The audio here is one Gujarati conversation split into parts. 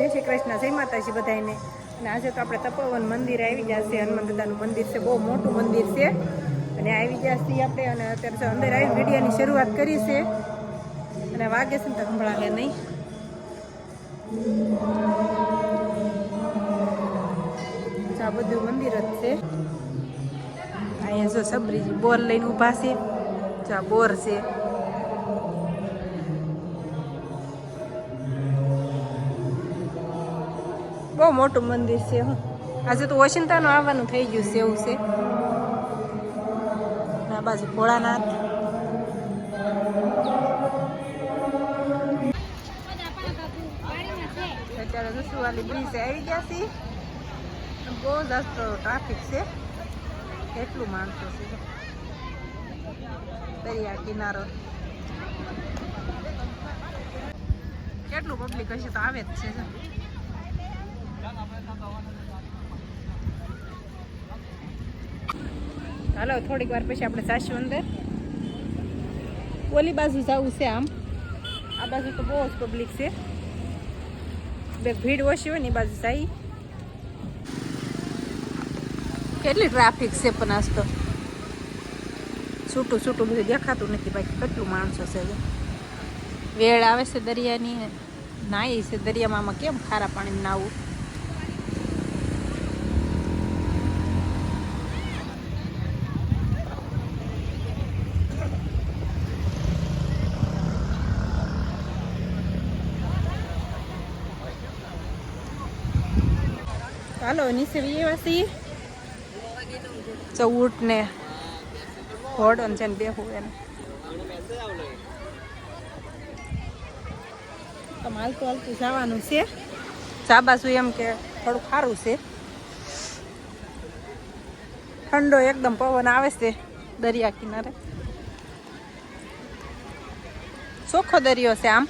જય શ્રી કૃષ્ણ, જય માતાજી બધાને અને આજે તો આપણે તપોવન મંદિર આવી ગયા છે હનુમાન મંદિર છે, બહુ મોટું મંદિર છે. અને આવી ગયા છીએ આપણે, અને અત્યારે અંદર આવી વિડીયોની શરૂઆત કરી છે. અને વાગે છે ને તો સંભળાવે નહીં. આ બધું મંદિર જ છે. અહીંયા જો સબરીજી બોર લઈને ઊભા છે. જો આ બોર છે. બહુ મોટું મંદિર છે, હું. આજે તો વોશિંતાનું આવવાનું થઈ ગયું છે, એવું છે. આ બાજુ ભોળાનાથ. અત્યારે જસુવાલી બ્રિજ આવી ગયા છે. બહુ જાસ્ત ટ્રાફિક છે. કેટલું માણસો છે દરિયા કિનારો. કેટલું પબ્લિક હશે તો આવે જ છે. હાલો, થોડીક વાર પછી આપણે જાશું અંદર. ઓલી બાજુ જવું છે આમ. આ બાજુ તો બહુ જ પબ્લિક છે. બે ભીડ ઓછી હોય ને એ બાજુ જાય. કેટલી ટ્રાફિક છે પણ આજ તો? છૂટું છૂટું બધું દેખાતું નથી બાકી કેટલું માણસો છે વેળ આવે છે દરિયાની, નાહી છે દરિયામાં કેમ ખારા પાણી નાવું ચાલો નીચે વ્યવાસી ચૌટ ને ઘોડો ને જેને બેહું એને. તો હાલતું જવાનું છે. ચાબાસુ એમ કે થોડું સારું છે. ઠંડો એકદમ પવન આવે છે દરિયા કિનારે. ચોખ્ખો દરિયો છે આમ.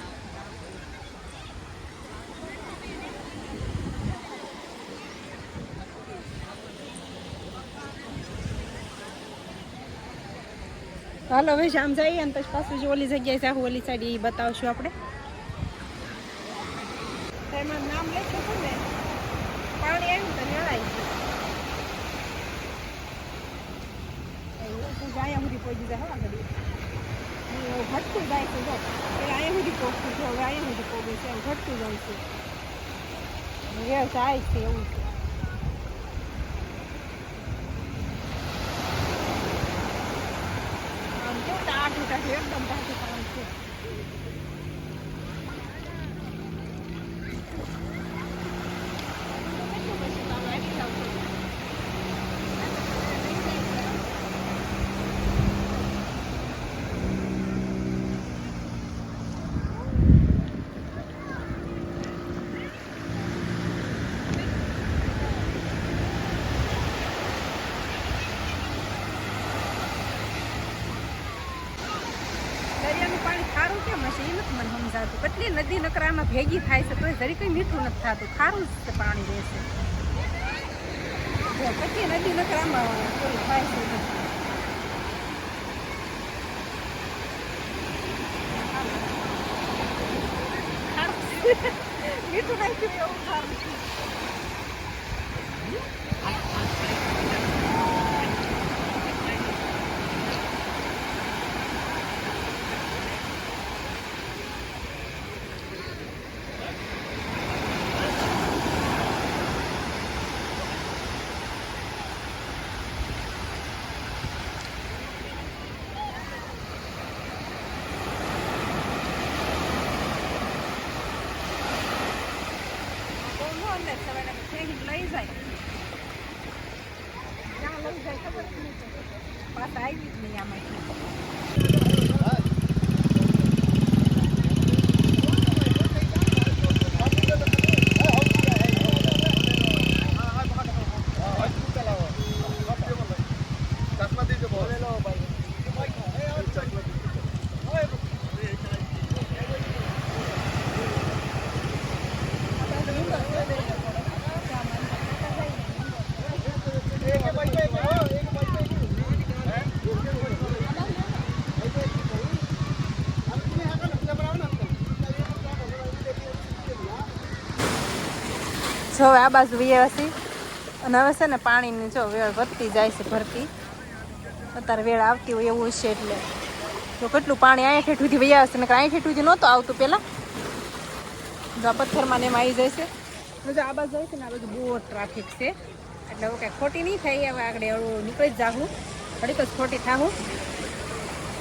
હાલો, હવે શામ જઈએ અને પછી પાછું ઓલી જગ્યાએ જાહું, ઓલી સાઈડ એ બતાવશું આપણે. એમાં નામ લખ્યું હતું ને, પાણી આવ્યું તો નળાય અહીંયા સુધી પહોંચી જાય હા ઘડી ઘટતું જાય છે, જો. સુધી પહોંચતું છે, હવે સુધી પહોંચે છે ઘટતું જાય છે. વેવ જાય છે એવું છે. કેવું ટાઢું ટાઢું એકદમ ટાઢું પાણી છે કેટલું પછી તો આપણે આવી જાવ છો. દરિયાનું પાણી ખારું કેમ હશે? એ નથી મને સમજાતું. કેટલી નદી નકરામાં ભેગી થાય છે, તોય જરી કંઈ મીઠું નથી થતું. ખારું જ પાણી રહેશે કેટલી નદી નકરામાં થાય છે તો. ખારું છે. મીઠું નાખ્યું એવું ખારું છે. બહુ ન અંદર સવારે ફેંકીને લઈ જાય ક્યાં લઈ જાય ખબર નહીં. પાછા આવી જ નહીં આમાં જો આ બાજુ વ્યવસી અને હવે છે ને પાણીની જો વેળ વધતી જાય છે ભરતી. અત્યારે વેળ આવતી હોય એવું છે એટલે. તો કેટલું પાણી અહીંયા ઠેઠુંથી વૈયા હશે, નકર અહીંયા સુધી નહોતું આવતું પહેલાં. જો આ પથ્થરમાં ને એમાં આવી જાય છે જો આ બાજુ હોય છે ને આ બાજુ બહુ ટ્રાફિક છે. એટલે હવે કાંઈ ખોટી નહીં થાય, હવે આગળ એવું નીકળી જ જાઉં ઘડીક જ ખોટી થાવું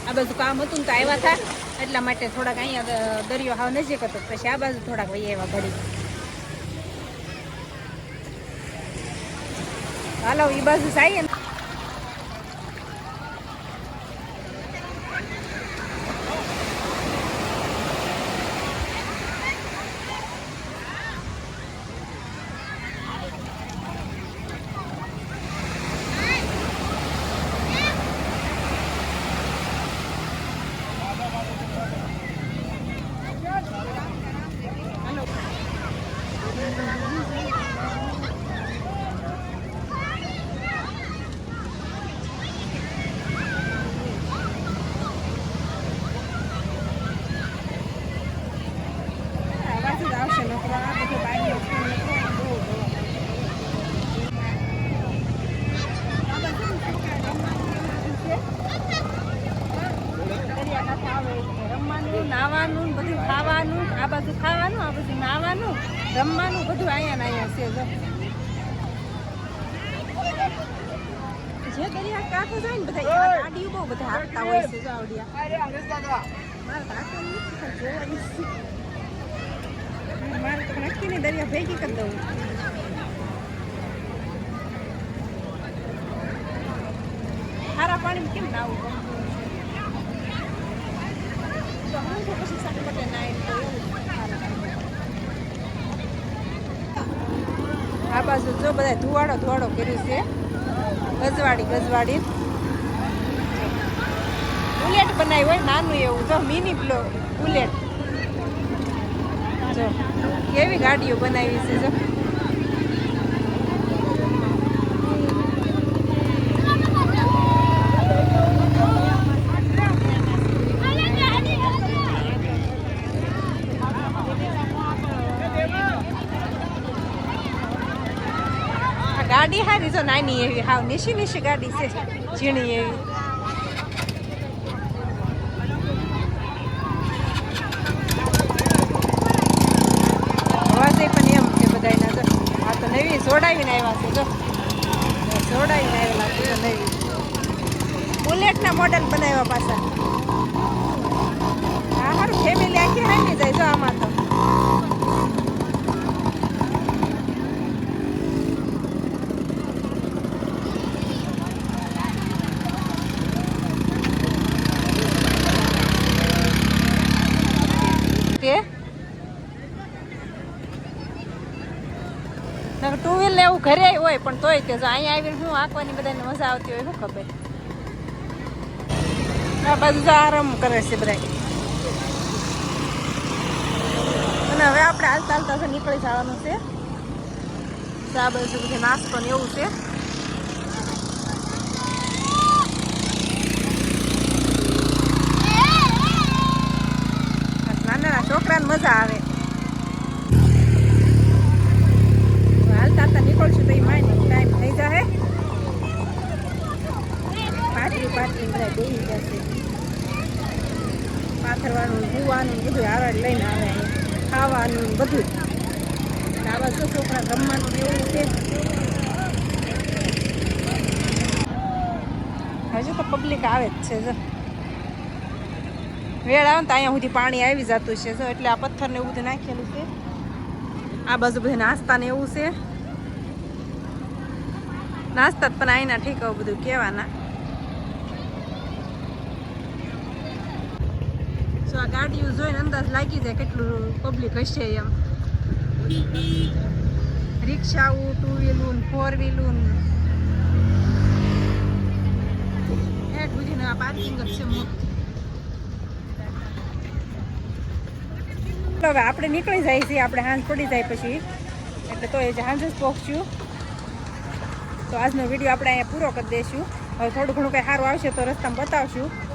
આ બાજુ કામ હતું ને તો આવ્યા હતા એટલા માટે થોડાક અહીંયા દરિયો હાવ નજીક હતો પછી આ બાજુ થોડાક વૈયા આવ્યા ઘડી હાલો એ બાજુ જઈએ ને હાલો આવાજ જ આવશે નકરો આ બધું બારી વસ્તુ નીકળે બહુ રમવાનું નાવાનું ને બધું ખાવાનું આ બાજુ ખાવાનું આ બધું નાવાનું રમવાનું બધું અહીંયા ને છે, જે. દરિયા કાંઠે જાય ને બધા એવા ગાડીઓ બહુ બધા હાંકતા હોય છે, જો મારે તો નક્કી દરિયા ભેગી કરી દઉં. ખારા પાણીમાં કેમ નાવું આવું પછી સાથે માટે નાઈને એવું ખારા પાણીમાં. આ બાજુ જો બધા ધુવાડો ધુવાડો કર્યું છે. ગજવાડી ગજવાડી. બુલેટ બનાવી હોય, નાનું એવું. જો મિની પ્લો બુલેટ. જો, કેવી ગાડીઓ બનાવી છે, જો આ ગાડી હારી જો નાની એવી હાવ નીશી નીશી ગાડી છે ઝીણી એવી અવાજે પણ એમ છે બધાયના જો આ તો નવી જોડાવીને આવ્યા છે જો જોડાવીને આવેલા છે નવી બુલેટના મોડલ બનાવ્યા પાછા. હા હારું ફેમિલી આખી હાંડી જાય જો આમાં તો કે નકર ટુ વ્હીલ ને એવું ઘરે હોય, પણ તોય તે અહીંયા આવીને શું આંકવાની બધાને મજા આવતી હોય, શું ખબર? આ બાજુ આરામ કરે છે બધા અને હવે આપણે હાલતા હાલતા નીકળી જવાનું છે. આ બાજુ બધે નાસ્તો ને એવું છે. નાના છોકરાને મજા આવે હાલતા હાલતા નીકળશું તો એ માઇન્ડ ટાઈમ થઈ જાય પાટલી પાટલી બધા બેસી જશે પાથરવાનું સુવાનું બધું હારે લઈને આવે અહીંયા. ખાવાનું બધું. આવા શું છોકરા રમવાનું એવું છે? હજુ તો પબ્લિક આવે જ છે, જો. વેળ આવે ને તો અહીંયા સુધી પાણી આવી જતું છે, જો. એટલે આ પથ્થર ને એવું બધું નાખેલું છે. આ બાજુ બધું નાસ્તા ને એવું છે. નાસ્તા પણ અહીંના ઠીક બધું કહેવાના. જો આ ગાડીઓ જોઈને અંદાજ લાગી જાય કેટલું પબ્લિક હશે એમ. રિક્ષાઓ ટુ વ્હીલું ફોર વ્હીલું હેઠ સુધીનું આ પાર્કિંગ જ છે મોટું. હવે આપણે નીકળી જાય છીએ, આપણે હાંજ પડી જાય પછી. એટલે તો એ હાંજ જ પહોંચ્યું તો આજનો વીડિયો આપણે અહીંયા પૂરો કરી દઈશું. હવે થોડું ઘણું કંઈ સારું આવશે તો રસ્તામાં બતાવશું.